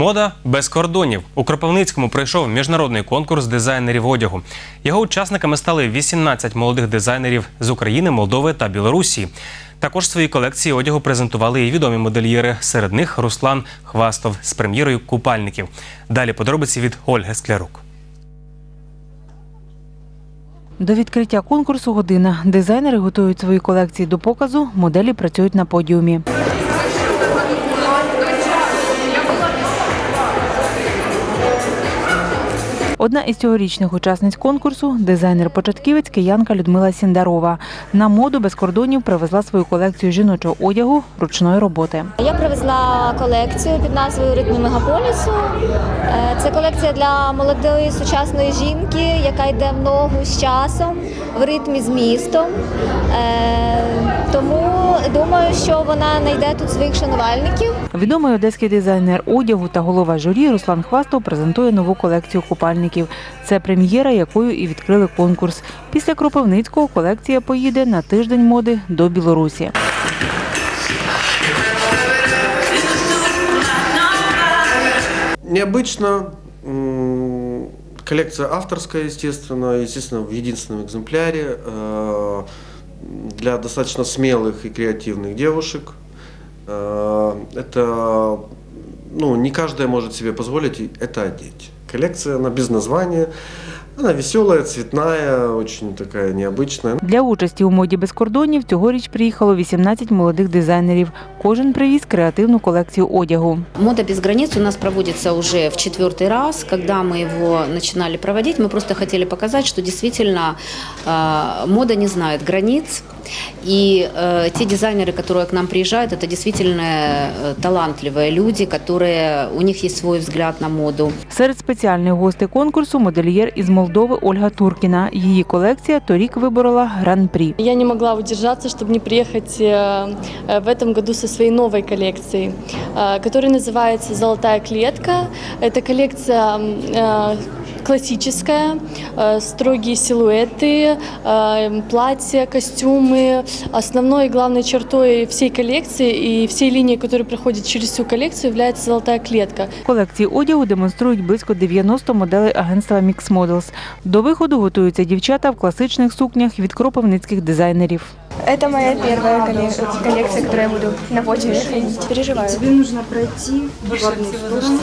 Мода без кордонів у Кропивницькому пройшов міжнародний конкурс дизайнерів одягу. Його учасниками стали 18 молодих дизайнерів з України, Молдови та Білорусі. Також свої колекції одягу презентували і відомі модельєри. Серед них Руслан Хвастов з прем'єрою купальників. Далі подробиці від Ольги Склярук. До відкриття конкурсу година. Дизайнери готують свої колекції до показу, моделі працюють на подіумі. Одна із цьогорічних учасниць конкурсу дизайнер-початківець киянка Людмила Сіндарова. На моду без кордонів привезла свою колекцію жіночого одягу ручної роботи. Я привезла колекцію під назвою Ритми мегаполісу. Е, Це колекція для молодої сучасної жінки, яка йде в ногу з часом, в ритмі з містом. Е, Тому думаю, що вона знайде тут своїх шанувальників. Відомий одеський дизайнер одягу та голова журі Руслан Хвастов презентує нову колекцію купальників Це прем'єра, якою і відкрили конкурс. Після Кропивницького колекція поїде на тиждень моди до Білорусі. Необычно. М, Коллекция авторская, естественно, естественно, в единственном экземпляре э, для достаточно смелых и креативных девушек. Э, Это, ну, не каждая может себе позволить и это одеть. Коллекция, она без названия, она веселая, цветная, очень такая необычная. Для участі у моді без кордонів цьогоріч приїхало 18 молодих дизайнерів. Кожен привіз креативну колекцію одягу. Мода без границ у нас проводится уже в четвертый раз. Когда мы его начинали проводить, мы просто хотели показать, что действительно э, мода не знает границ. И э, те дизайнеры, которые к нам приезжают, это действительно э, талантливые люди, которые у них есть свой взгляд на моду. Серед спеціальних гостей конкурсу модельєр із Молдови Ольга Туркіна. Її колекція торік виборола гран-прі. Я не могла удержаться, чтобы не приехать э, э, в этом году со своей новой коллекцией, э, которая называется «Золотая клетка». Это коллекция м, э, классическая, э, строгие силуэты, э, платья, костюмы. Основной и главной чертой всей коллекции и всей линии, которая проходит через всю коллекцию, является «Золотая клетка». Колекції одягу демонструють близько 90 моделей агентства Mix Models. До виходу готуються дівчата в класичних сукнях від кропивницьких дизайнерів. Это моя первая коллек- коллекция, которую я буду на подиуме ходить. Переживаю. Тебе нужно пройти в одну сторону.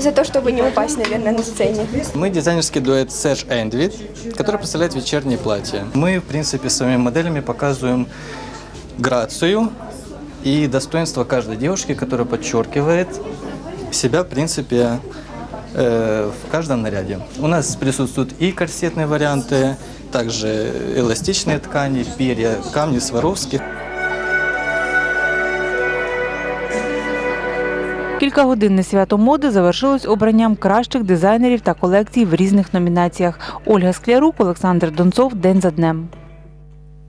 За то, чтобы не упасть, наверное, на сцене. Мы дизайнерский дуэт Serge Endvid, который представляет вечерние платья. Мы, в принципе, своими моделями показываем грацию и достоинство каждой девушки, которая подчеркивает себя, в принципе, э, в каждом наряде. У нас присутствуют и корсетные варианты, также эластичные ткани, перья, камни Сваровски. Кількагодинне свято моди завершилось обранням кращих дизайнерів та колекцій в різних номінаціях. Ольга Склярук, Олександр Донцов. День за днем.